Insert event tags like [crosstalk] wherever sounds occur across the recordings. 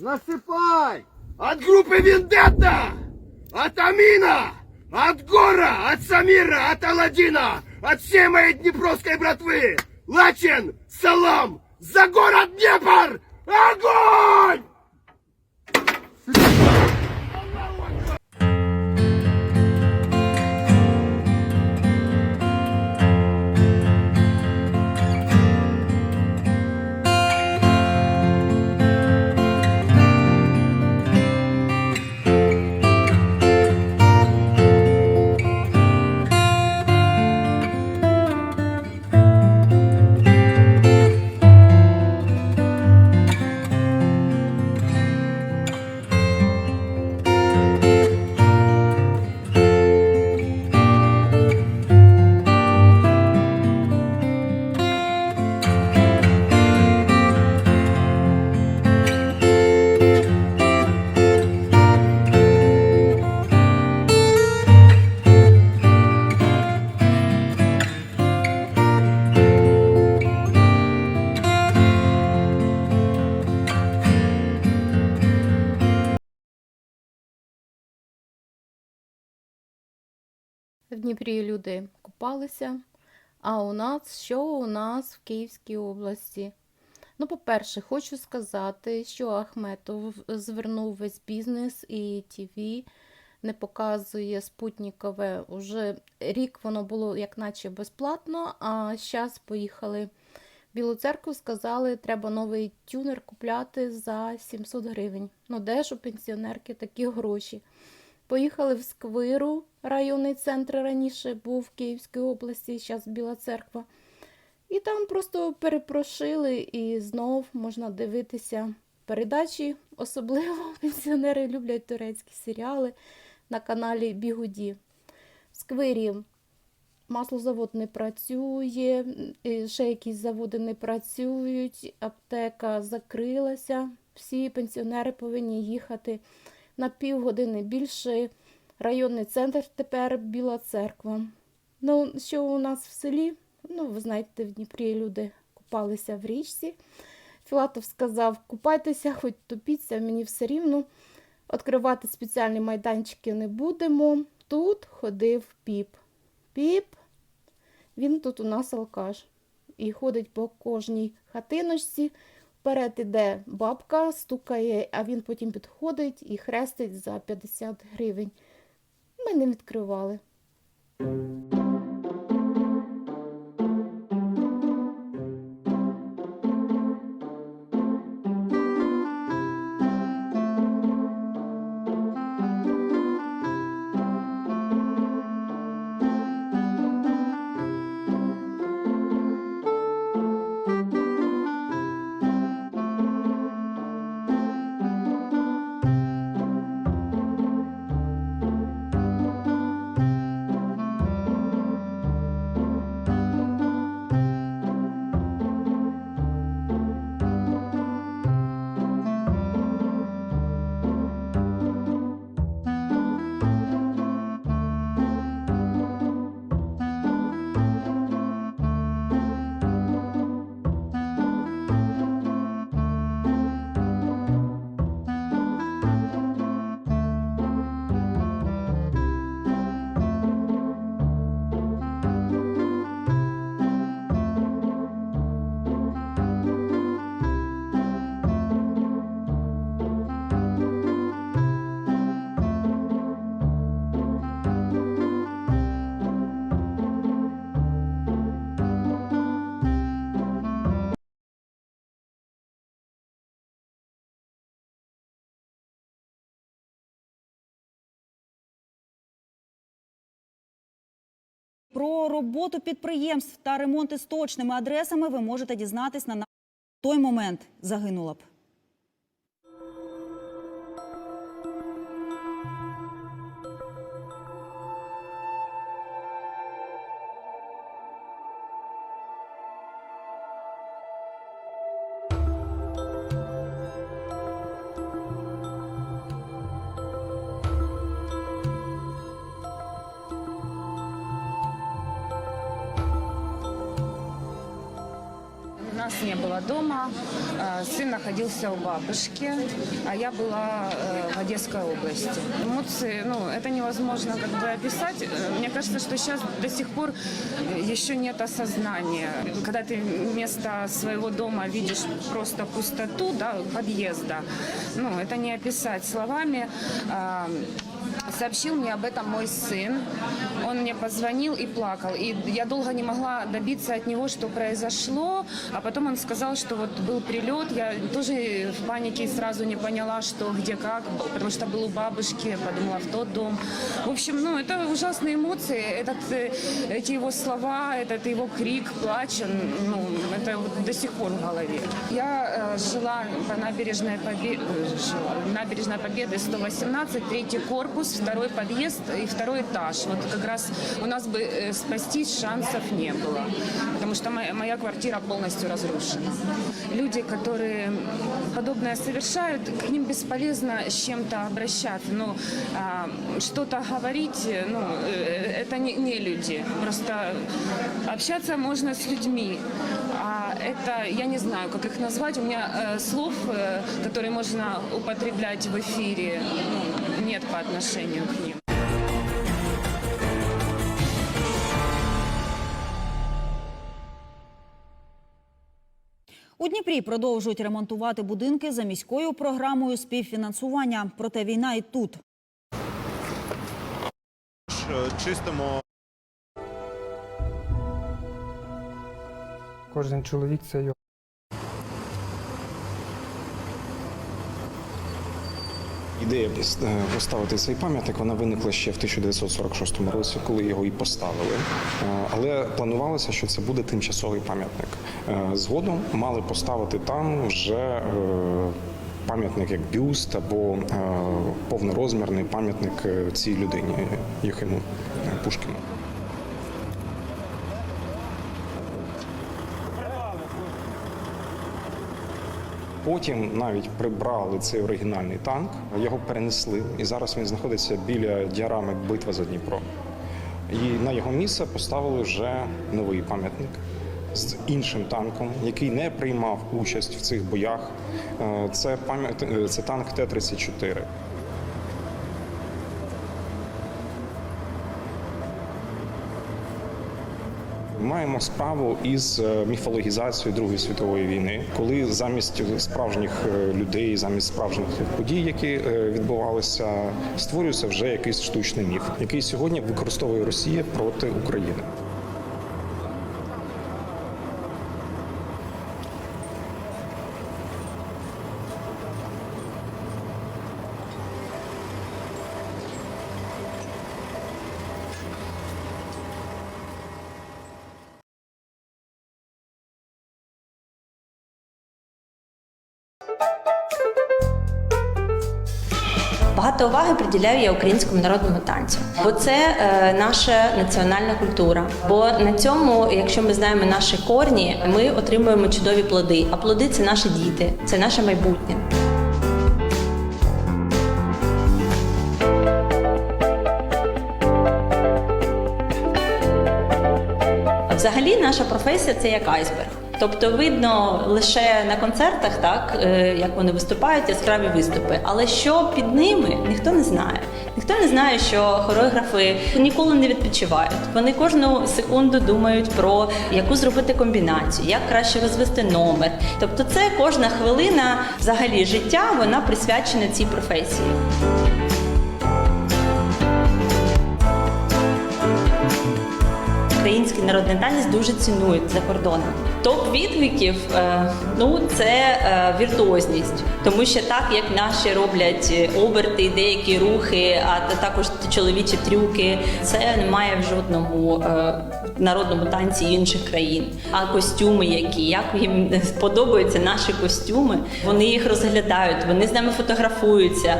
Насыпай! От группы Вендетта! От Амина! От Гора! От Самира! От Аладдина! От всей моей днепровской братвы! Лачин! Салам! За город Днепр! Огонь! В Дніпрі люди купалися. А у нас що у нас в Київській області? Ну, по-перше, хочу сказати, що Ахметов звернув весь бізнес і ТВ не показує спутникове. Уже рік воно було як наче безплатно, а зараз поїхали в Білу церкву, сказали, треба новий тюнер купляти за 700 гривень. Ну, де ж у пенсіонерки такі гроші? Поїхали в Сквиру, районний центр раніше був в Київській області, зараз Біла церква. І там просто перепрошили, і знов можна дивитися передачі. Особливо [laughs] пенсіонери люблять турецькі серіали на каналі Бігуді. В Сквирі маслозавод не працює, ще якісь заводи не працюють, аптека закрилася. Всі пенсіонери повинні їхати на півгодини більше. Районний центр тепер Біла церква. Ну, що у нас в селі? Ну, ви знаєте, в Дніпрі люди купалися в річці. Філатов сказав, купайтеся, хоч топіться, мені все рівно. Відкривати спеціальні майданчики не будемо. Тут ходив піп. Піп, він тут у нас алкаш. І ходить по кожній хатиночці. Вперед іде бабка, стукає, а він потім підходить і хрестить за 50 гривень. Ми не відкривали. Про роботу підприємств та ремонти з точними адресами ви можете дізнатись на той момент загинула б. нас не было дома, э, сын находился у бабушки, а я была э, в Одесской области. Эмоции, ну, это невозможно как бы описать. Э, Мне кажется, что сейчас до сих пор э, еще нет осознания. Когда ты вместо своего дома видишь просто пустоту, да, подъезда, ну, это не описать словами. Сообщил мне об этом мой сын. Он мне позвонил и плакал. И я долго не могла добиться от него, что произошло. А потом он сказал, что вот был прилет. Я тоже в панике сразу не поняла, что где как, потому что был у бабушки, подумала в тот дом. В общем, ну это ужасные эмоции. Этот, э, эти его слова, этот его крик, плач, он, ну, это вот до сих пор в голове. Я э, жила по набережной Победы, набережной Победы 118, третий корпус, второй подъезд и второй этаж. Вот как раз у нас бы э, спастись шансов не было, потому что моя, квартира полностью разрушена. Люди, которые подобное совершают, к ним бесполезно с чем-то обращаться. Ну, а, что-то говорить, э, ну, э, это не, не люди. Просто общаться можно с людьми. А это, я не знаю, как их назвать. У меня э, слов, э, которые можно употреблять в эфире, ну, нет по отношению к ним. У Дніпрі продовжують ремонтувати будинки за міською програмою співфінансування. Проте війна і тут. Чистимо Кожен чоловік це його. Ідея е, поставити цей пам'ятник вона виникла ще в 1946 році, коли його і поставили. Е, Але планувалося, що це буде тимчасовий пам'ятник. Е, Згодом мали поставити там вже пам'ятник як бюст або повнорозмірний пам'ятник цій людині Єхиму е, Пушкіну. Потім навіть прибрали цей оригінальний танк, його перенесли, і зараз він знаходиться біля діарами Битва за Дніпро. І на його місце поставили вже новий пам'ятник з іншим танком, який не приймав участь в цих боях. Е, Це пам'ят е, це танк Т-34. Маємо справу із е, міфологізацією Другої світової війни, коли замість справжніх е, людей, замість справжніх подій, які е, відбувалися, створюється вже якийсь штучний міф, який сьогодні використовує Росія проти України. Багато уваги приділяю я українському народному танцю, бо це е, наша національна культура. Бо на цьому, якщо ми знаємо наші корні, ми отримуємо чудові плоди. А плоди це наші діти, це наше майбутнє. Взагалі, наша професія це як айсберг. Тобто видно лише на концертах, так е, як вони виступають, яскраві виступи. Але що під ними, ніхто не знає. Ніхто не знає, що хореографи ніколи не відпочивають. Вони кожну секунду думають про яку зробити комбінацію, як краще розвести номер. Тобто, це кожна хвилина взагалі життя, вона присвячена цій професії. Український народний танець дуже цінують за кордоном. Топ відгуків е, ну це е, віртуозність, тому що так як наші роблять е, оберти, деякі рухи, а також чоловічі трюки, це немає в жодному народному танці інших країн. А костюми, які як їм [laughs] сподобаються наші костюми, вони їх розглядають, вони з нами фотографуються.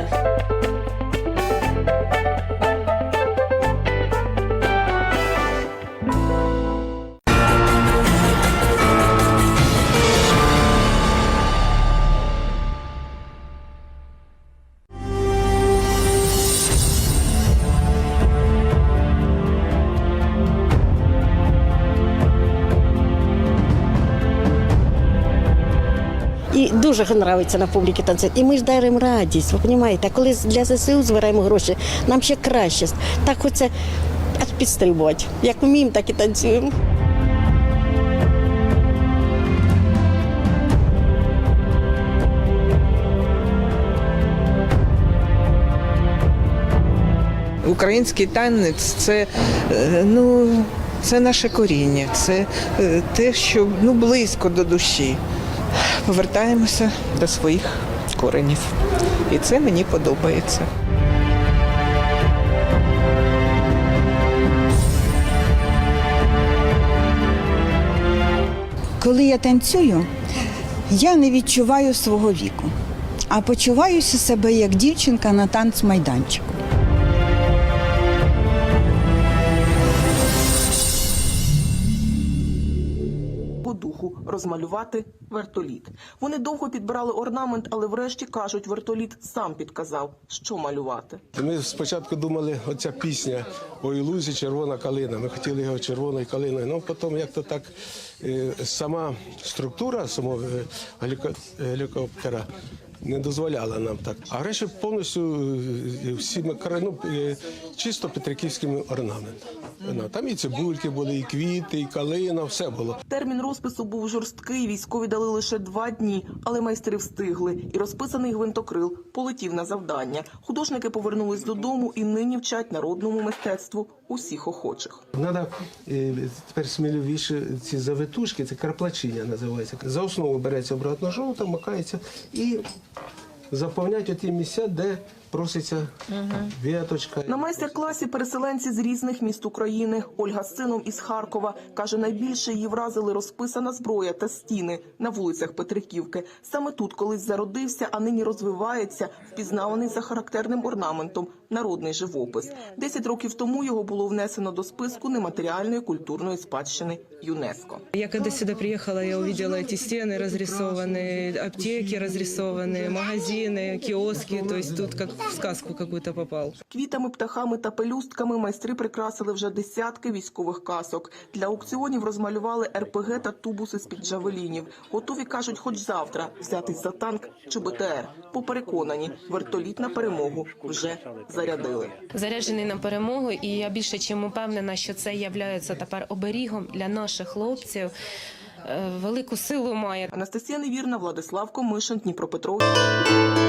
Дуже подобається на публіки танцювати. І ми ж даримо радість, ви розумієте? А коли для ЗСУ збираємо гроші, нам ще краще. Так хочеться аж підстрибувати. Як вміємо, так і танцюємо. Український танець це, е, ну, це наше коріння, це е, те, що ну, близько до душі. Повертаємося до своїх коренів. І це мені подобається. Коли я танцюю, я не відчуваю свого віку, а почуваюся себе як дівчинка на танцмайданчику. По духу розмалювати вертоліт. Вони довго підбирали орнамент, але врешті кажуть, вертоліт сам підказав, що малювати. Ми спочатку думали, оця пісня «Ой, лузі, червона калина. Ми хотіли його червоною калиною. Ну потім як то так е, сама структура самого е, геліко- гелікоптера не дозволяла нам так. А решті повністю е, всіми ну, чисто петриківськими орнаментами. Ну, Там і цибульки були, і квіти, і калина, все було. Термін розпису був жорсткий. Військові дали лише два дні, але майстри встигли. І розписаний гвинтокрил полетів на завдання. Художники повернулись додому і нині вчать народному мистецтву усіх охочих. Треба тепер сміливіше ці завитушки, це краплачиня називається. За основу береться обратно жовта, макається і заповнять оті місця, де проситься віточка. На майстер-класі переселенці з різних міст України. Ольга з сином із Харкова каже, найбільше її вразили розписана зброя та стіни на вулицях Петриківки. Саме тут колись зародився, а нині розвивається, впізнаваний за характерним орнаментом народний живопис. Десять років тому його було внесено до списку нематеріальної культурної спадщини ЮНЕСКО. Я когда сюда приехала, я увидела эти стены разрисованные, аптеки разрисованные, магазины, киоски. То есть тут как в сказку какую-то попал. Квітами, птахами та пелюстками майстри прикрасили вже десятки військових касок. Для аукціонів розмалювали РПГ та тубуси з-під джавелінів. Готові кажуть, хоч завтра взятись за танк чи БТР. Бо переконані, вертоліт на перемогу вже зарядили. Заряджений на перемогу, і я більше чим упевнена, що це є тепер оберігом для наших хлопців. Е, Велику силу має Анастасія Невірна, Владислав Комишин, Дніпропетровський.